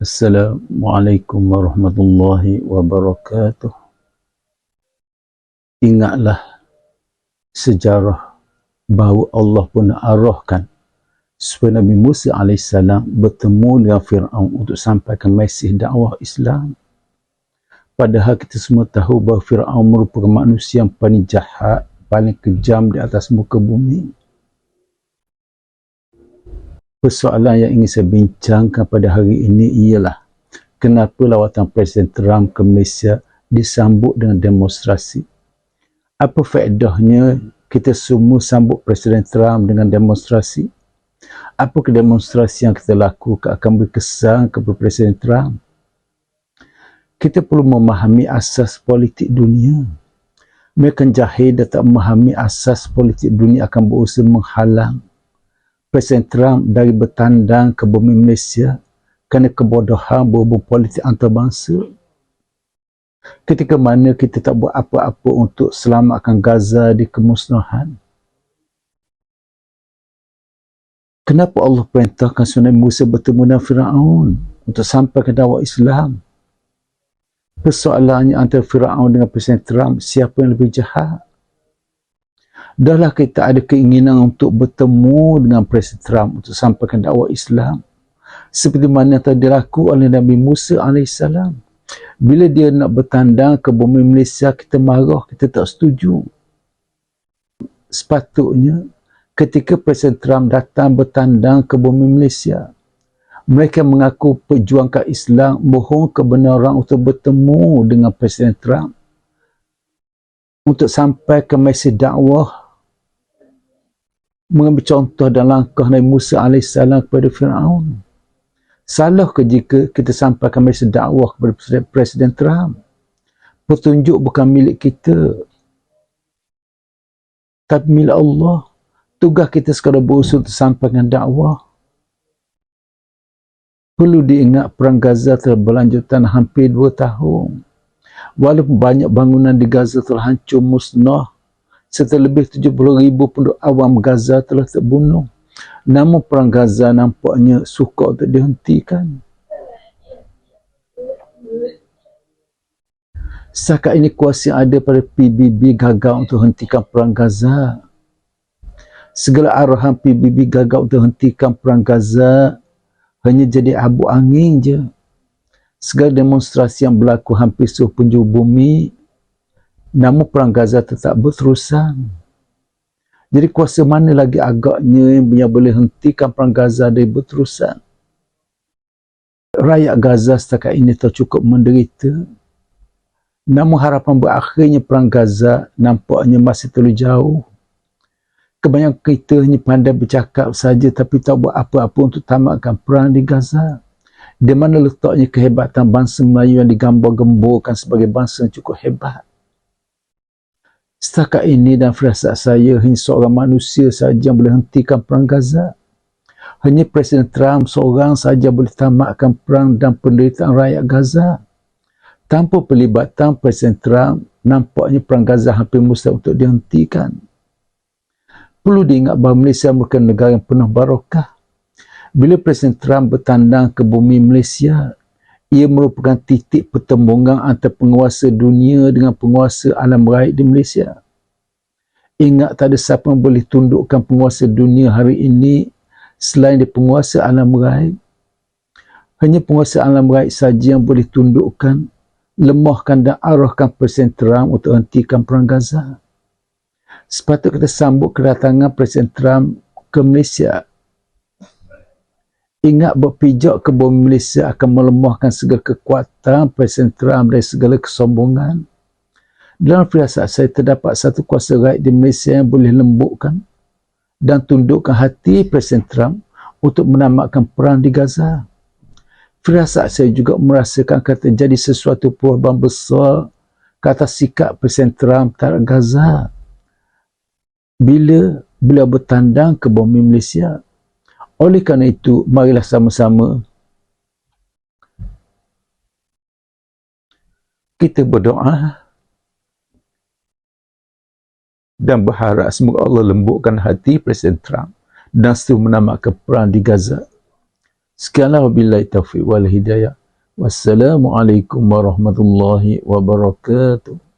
Assalamualaikum warahmatullahi wabarakatuh. Ingatlah sejarah bahawa Allah pun arahkan supaya Nabi Musa AS bertemu dengan Fir'aun untuk sampaikan mesej dakwah Islam. Padahal kita semua tahu bahawa Fir'aun merupakan manusia yang paling jahat, paling kejam di atas muka bumi. Persoalan yang ingin saya bincangkan pada hari ini ialah kenapa lawatan Presiden Trump ke Malaysia disambut dengan demonstrasi. Apa faedahnya kita semua sambut Presiden Trump dengan demonstrasi? Apa demonstrasi yang kita lakukan akan berkesan kepada Presiden Trump? Kita perlu memahami asas politik dunia. Mereka jahil dan tak memahami asas politik dunia akan berusaha menghalang Presiden Trump dari bertandang ke bumi Malaysia kerana kebodohan berhubung politik antarabangsa. Ketika mana kita tak buat apa-apa untuk selamatkan Gaza di kemusnahan. Kenapa Allah perintahkan Sunan Musa bertemu dengan Fir'aun untuk sampai ke dakwah Islam? Persoalannya antara Fir'aun dengan Presiden Trump, siapa yang lebih jahat? Dahlah kita ada keinginan untuk bertemu dengan Presiden Trump untuk sampaikan dakwah Islam. Seperti mana telah dilaku oleh Nabi Musa AS. Bila dia nak bertandang ke bumi Malaysia, kita marah, kita tak setuju. Sepatutnya, ketika Presiden Trump datang bertandang ke bumi Malaysia, mereka mengaku perjuangkan Islam, bohong kebenaran untuk bertemu dengan Presiden Trump untuk sampai ke mesej dakwah mengambil contoh dan langkah Nabi Musa AS kepada Fir'aun. Salah ke jika kita sampaikan mesej dakwah kepada Presiden Trump? Petunjuk bukan milik kita. Tapi milik Allah. Tugas kita sekadar berusaha untuk sampaikan dakwah. Perlu diingat perang Gaza telah berlanjutan hampir dua tahun. Walaupun banyak bangunan di Gaza telah hancur musnah, serta lebih 70 ribu penduduk awam Gaza telah terbunuh. Namun perang Gaza nampaknya suka untuk dihentikan. Setakat ini kuasa yang ada pada PBB gagal untuk hentikan perang Gaza. Segala arahan PBB gagal untuk hentikan perang Gaza hanya jadi abu angin je. Segala demonstrasi yang berlaku hampir seluruh penjuru bumi namun perang Gaza tetap berterusan. Jadi kuasa mana lagi agaknya yang boleh hentikan perang Gaza dari berterusan? Rakyat Gaza setakat ini telah cukup menderita. Namun harapan berakhirnya perang Gaza nampaknya masih terlalu jauh. Kebanyakan kita hanya pandai bercakap saja tapi tak buat apa-apa untuk tamatkan perang di Gaza. Di mana letaknya kehebatan bangsa Melayu yang digambar-gemburkan sebagai bangsa yang cukup hebat. Setakat ini dan firasat saya hanya seorang manusia sahaja yang boleh hentikan perang Gaza. Hanya Presiden Trump seorang sahaja boleh tamatkan perang dan penderitaan rakyat Gaza. Tanpa pelibatan Presiden Trump, nampaknya perang Gaza hampir mustahil untuk dihentikan. Perlu diingat bahawa Malaysia merupakan negara yang penuh barakah. Bila Presiden Trump bertandang ke bumi Malaysia, ia merupakan titik pertembungan antara penguasa dunia dengan penguasa alam raib di Malaysia. Ingat tak ada siapa yang boleh tundukkan penguasa dunia hari ini selain di penguasa alam raib. Hanya penguasa alam raib saja yang boleh tundukkan, lemahkan dan arahkan Presiden Trump untuk hentikan perang Gaza. Sepatutnya kita sambut kedatangan Presiden Trump ke Malaysia ingat berpijak ke bumi Malaysia akan melemahkan segala kekuatan Presiden Trump dari segala kesombongan. Dalam firasat saya terdapat satu kuasa rakyat di Malaysia yang boleh lembutkan dan tundukkan hati Presiden Trump untuk menamatkan perang di Gaza. Firasat saya juga merasakan akan terjadi sesuatu perubahan besar kata sikap Presiden Trump terhadap Gaza. Bila beliau bertandang ke bumi Malaysia, oleh kerana itu, marilah sama-sama kita berdoa dan berharap semoga Allah lembutkan hati Presiden Trump dan setelah menamatkan perang di Gaza. Sekianlah wabillahi taufiq wal hidayah. Wassalamualaikum warahmatullahi wabarakatuh.